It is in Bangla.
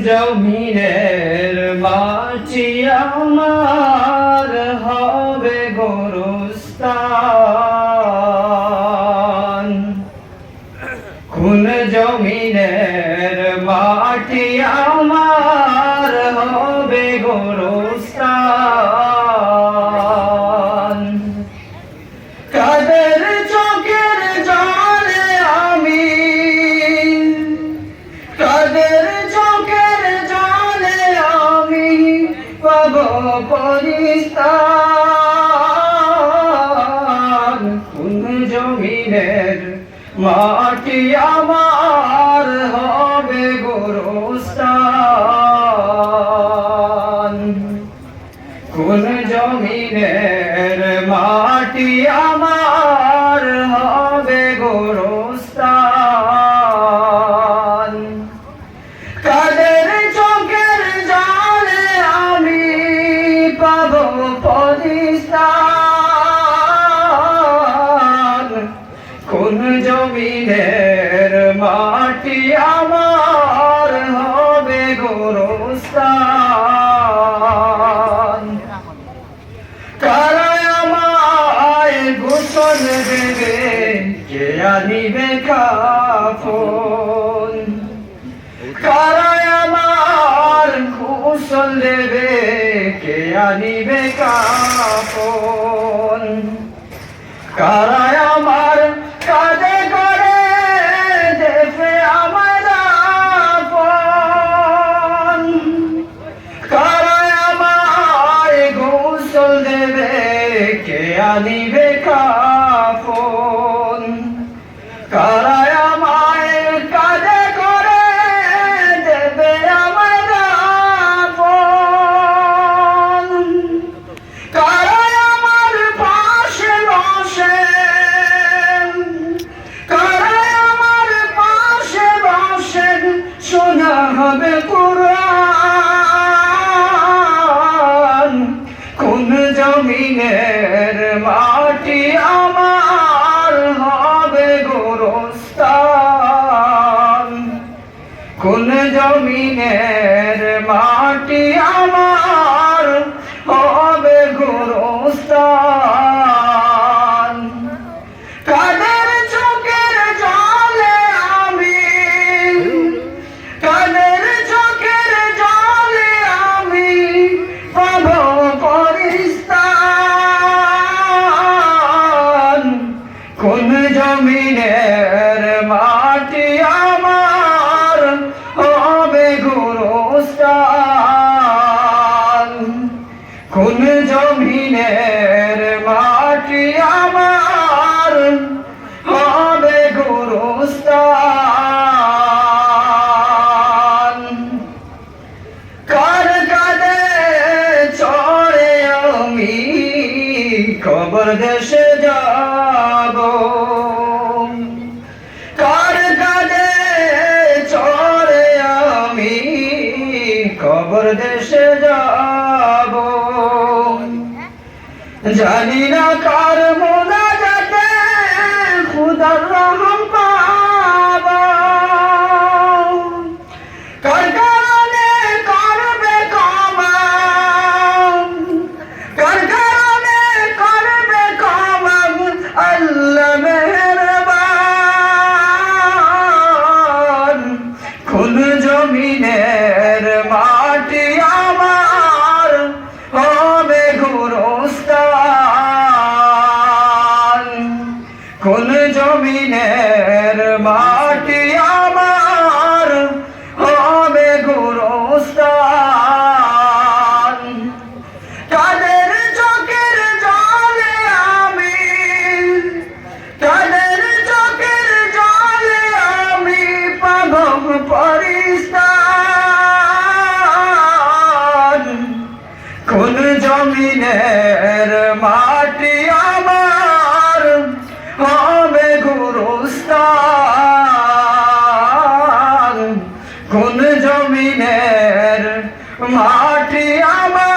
জমিনের মাটি আমার হবে গরুস্তান খুন জমিনের মাটি আমার পরিস্তান কোন জমিনের মাটি আমার দেবে কে আনিবে কাফন? কারায় আমার দেবে, কে আনিবে কাফন? কারায় আমার করে দেবে আমার দাফন। কারায় গোসল দেবে, কে আনিবে কারায় আমায় কাজে করে দেবে আমার দাফন কারায় আমার পাশে বসে কারায় আমার পাশে বসে শোনা হবে কোরআন। কোন জমিনের কোন জমিনের মাটি খবর দেশে যাব। কার কাজে চরে আমি কবর দেশে যাব? জানি না কার মোনা যাতে খুদার জমিনের মাটি আমার হবে গোরস্তান তাদের চোখের জলে আমি, তাদের চোখের জলে আমি পাব পরিস্তান কোন জমিনের Patria Amar